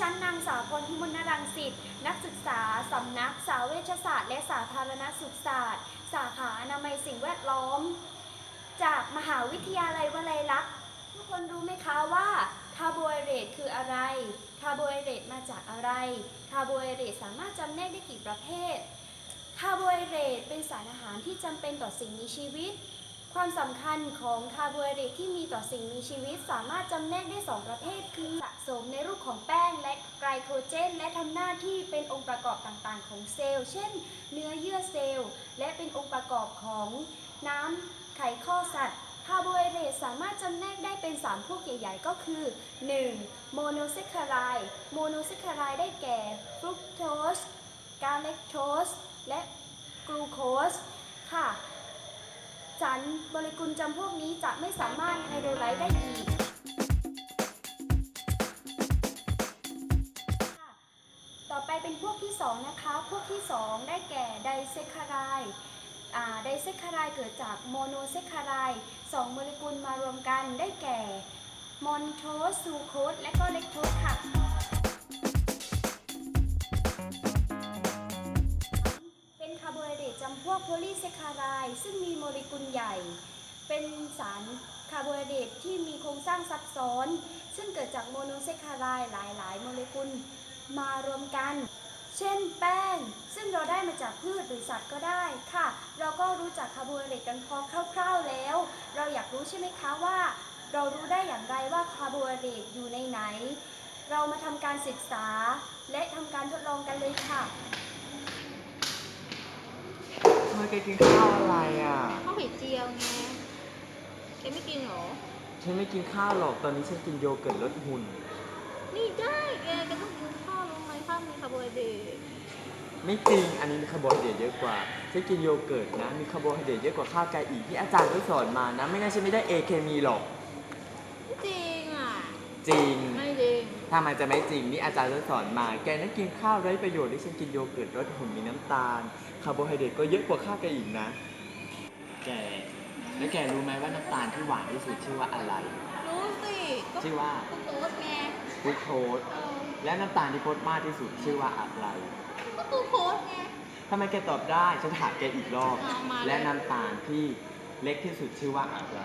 ฉันนางสาวพรพิมลนรังสิตนักศึกษาสำนักสาวเวชศาสตร์ และสาธารณสุขศาสตร์ สาขาอนามัยสิ่งแวดล้อม จากมหาวิทยาลัยวลัยลักษณ์ทุกคนรู้ไหมคะว่าคาร์โบไฮเดรตคืออะไร คาร์โบไฮเดรตมาจากอะไร คาร์โบไฮเดรตสามารถจำแนกได้กี่ประเภท คาร์โบไฮเดรตเป็นสารอาหารที่จำเป็นต่อสิ่งมีชีวิต ความสำคัญของคาร์โบไฮเดรตที่มีต่อสิ่งมีชีวิตสามารถจำแนกได้ 2 ประเภท คือสะสมในรูปของแป้งและไกลโคเจน และทำหน้าที่เป็นองค์ประกอบต่างๆ ของเซลล์ เช่น เนื้อเยื่อเซลล์ และเป็นองค์ประกอบของน้ำไขข้อสัตว์คาร์โบไฮเดรตสามารถจำแนกได้เป็น 3 พวกใหญ่ๆ ก็คือ 1. โมโนแซคคาไรด์โมโนแซคคาไรด์ได้แก่ฟรุกโตสกาเลคโตสและกลูโคสค่ะ สารโมเลกุลจำพวกนี้จะไม่สามารถไฮโดรไลซ์ได้อีก ต่อไปเป็นพวกที่ 2 นะคะ พวกที่ 2 ได้แก่ไดเซคคารายไดเซคคารายเกิดจากโมโนเซคคารายสองโมเลกุลมารวมกันได้แก่มอนโทสซูโคสและก็เลกโทสค่ะ โพลีแซคารายซึ่งมีโมเลกุลใหญ่ เป็นสารคาร์โบไฮเดรตที่มีโครงสร้างซับซ้อน ซึ่งเกิดจากโมโนแซคคารายหลายๆ โมเลกุลมารวมกัน เช่นแป้ง ซึ่งเราได้มาจากพืชหรือสัตว์ก็ได้ค่ะ เราก็รู้จักคาร์โบไฮเดรตกันพอคร่าวๆแล้ว เราอยากรู้ใช่ไหมคะว่า เรารู้ได้อย่างไรว่าคาร์โบไฮเดรตอยู่ในไหน เรามาทำการศึกษาและทำการทดลองกันเลยค่ะ ทำไมแกกินข้าวอะไรอะ ข้าวไข่เจียวไงแกไม่กินเหรอ ฉันไม่กินข้าวหรอกตอนนี้ฉันกินโยเกิร์ตลดหุ่น นี่ได้แกแกต้องกินข้าวรู้ไหมข้าวมีคาร์โบไฮเดรตไม่จริง อันนี้มีคาร์โบไฮเดรตเยอะกว่าฉันกินโยเกิร์ตนะ มีคาร์โบไฮเดรตเยอะกว่าข้าวไก่อีกที่อาจารย์ก็สอนมานะ ไม่งั้นฉันไม่ได้เอเคมีหรอก ไม่จริงอะ จริง ไม่จริง ถ้ามันจะไม่จริงนี่อาจารย์ก็สอนมา แกนั้นกินข้าวไร้ประโยชน์ที่ฉันกินโยเกิร์ตลดหุ่นมีน้ำตาล คาร์โบไฮเดรตก็เยอะกว่าข้าวไก่อีกนะ แก แล้วแกรู้ไหมว่าน้ำตาลที่หวานที่สุดชื่อว่าอะไร รู้สิก็ชื่อว่าก็โต๊ดไงฟรุตโทสเออและน้ำตาลที่พดมากที่สุดชื่อว่าอะไรก็ตูโค้ดไง ทำไมแกตอบได้ฉันถามแกอีกรอบ เอามาเลย และน้ำตาลที่เล็กที่สุดชื่อว่าอะไร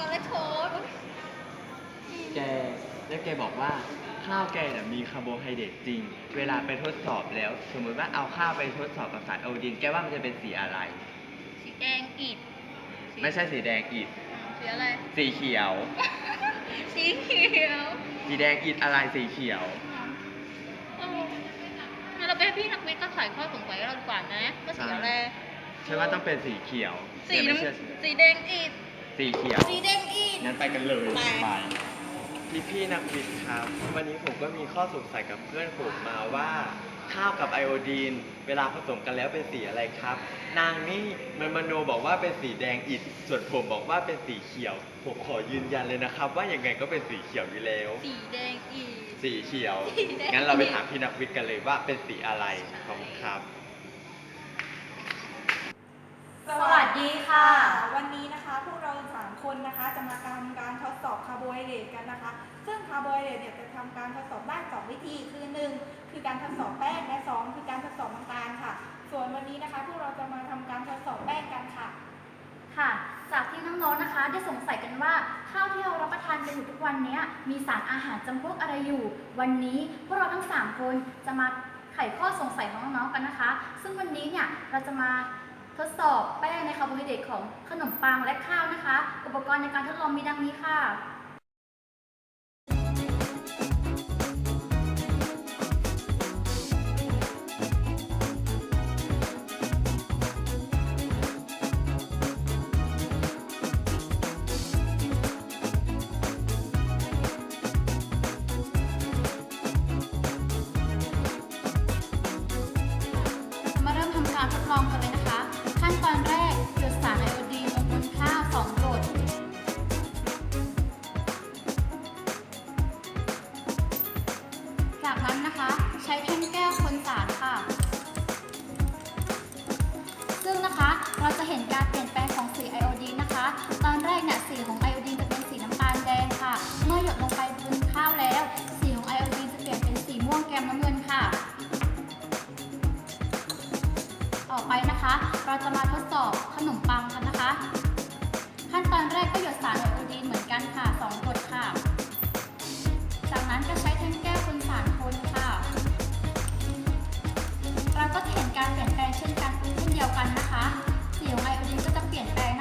ก็เลยโค้ดแก แล้วแกบอกว่าข้าวแกน่ะมีคาร์โบไฮเดรตจริง เวลาไปทดสอบแล้ว สมมติว่าเอาข้าวไปทดสอบกับสารโอดีนแกว่ามันจะเป็นสีอะไร สีแดงอิดไม่ใช่สีแดงอิฐสีอะไร สีเขียว สีเขียวสีแดงอิฐอะไรสีเขียวเอองั้นเราไปให้พี่นักวิทย์ก็ถ่ายข้อสงสัยให้เราดีกว่านะว่าสีอะไรฉันว่าต้องเป็นสีเขียวสีแกไม่น้ำเชื่อสีแดงอิดสีเขียว สีแดงอิดงั้นไปกันเลยไป พี่พี่นักวิทย์ครับ วันนี้ผมก็มีข้อสงสัยกับเพื่อนผมมาว่าข้าวกับไอโอดีน เวลาผสมกันแล้วเป็นสีอะไรครับ นางนี่มันมโนบอกว่าเป็นสีแดงอิฐส่วนผมบอกว่าเป็นสีเขียว ผมขอยืนยันเลยนะครับ ว่ายังไงก็เป็นสีเขียวอยู่แล้ว สีแดงอิดสีเขียวสีแดงงั้นเราไปถามพี่นักวิทย์กันเลยว่าเป็นสีอะไรขอบคุณครับ สวัสดีค่ะ วันนี้นะคะพวกเราสามคนนะคะจะมาทำการ เดรตกันนะคะ ซึ่งคาร์โบไฮเดรตเนี่ยจะทำการทดสอบได้สองวิธี คือหนึ่งคือการทดสอบแป้งและสองคือการทดสอบน้ำตาลค่ะ ส่วนวันนี้นะคะพวกเราจะมาทำการทดสอบแป้งกันค่ะ ค่ะ จากที่น้องๆนะคะ ได้สงสัยกันว่าข้าวที่เรารับประทานกันอยู่ทุกวันนี้มีสารอาหารจำพวกอะไรอยู่ วันนี้พวกเราทั้ง 3 คนจะมาไขข้อสงสัยของน้องๆกันนะคะ ซึ่งวันนี้เนี่ยเราจะมาทดสอบแป้งในคาร์โบไฮเดรตของขนมปังและข้าวนะคะ อุปกรณ์ในการทดลองมีดังนี้ค่ะ การเปลี่ยนแปลงของสีไอโอดีนนะคะ ตอนแรกเนี่ยสีของไอโอดีนจะเป็นสีน้ำตาลแดงค่ะ เมื่อหยดลงไปบนข้าวแล้ว สีของไอโอดีนจะเปลี่ยนเป็นสีม่วงแกมน้ำเงินค่ะ ต่อไปนะคะ เราจะมาทดสอบขนมปังกันนะคะ ขั้นตอนแรกก็หยดสารไอโอดีนเหมือนกันค่ะ2ยดค่ะ จากนั้นก็ใช้แท่งแก้วคนสารคนค่ะ เราก็เห็น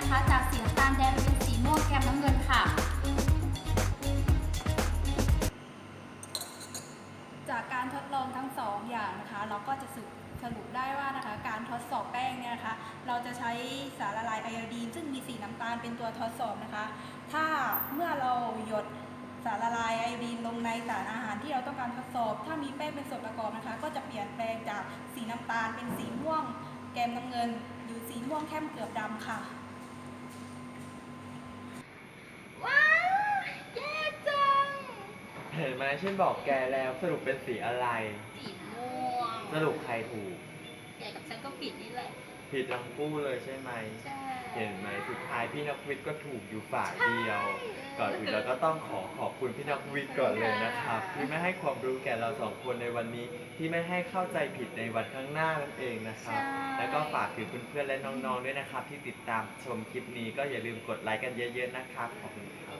นะคะ จากสีน้ำตาลแดงเป็นสีม่วงแกมน้ำเงินค่ะ จากการทดลองทั้งสองอย่างนะคะ เราก็จะสรุปสรุปได้ว่านะคะการทดสอบแป้งเนี่ยนะคะเราจะใช้สารละลายไอโอดีนซึ่งมีสีน้ำตาลเป็นตัวทดสอบนะคะ ถ้าเมื่อเราหยดสารละลายไอโอดีนลงในสารอาหารที่เราต้องการทดสอบ ถ้ามีแป้งเป็นส่วนประกอบนะคะ ก็จะเปลี่ยนแปลงจากสีน้ำตาลเป็นสีม่วง แกมน้ำเงิน หรือสีม่วงเข้มเกือบดำค่ะ เห็นไหมฉันบอกแกแล้วสรุปเป็นสีอะไร สีม่วงสรุปใครถูกใหญ่กับฉันก็ผิดนี่แหละ ผิดทั้งคู่เลยใช่ไหม ใช่เห็นไหมสุดท้ายพี่นักวิทย์ก็ถูกอยู่ฝ่ายเดียว ก่อนอื่นเราก็ต้องขอขอบคุณพี่นักวิทย์ก่อนเลยนะครับที่ไม่ให้ความรู้แก่เราสองคนในวันนี้ ที่ไม่ให้เข้าใจผิดในวันข้างหน้านั่นเองนะครับใช่แล้วก็ฝากถึงเพื่อนๆและน้องๆด้วยนะครับ ที่ติดตามชมคลิปนี้ก็อย่าลืมกดไลค์กันเยอะ ๆนะครับขอบคุณครับ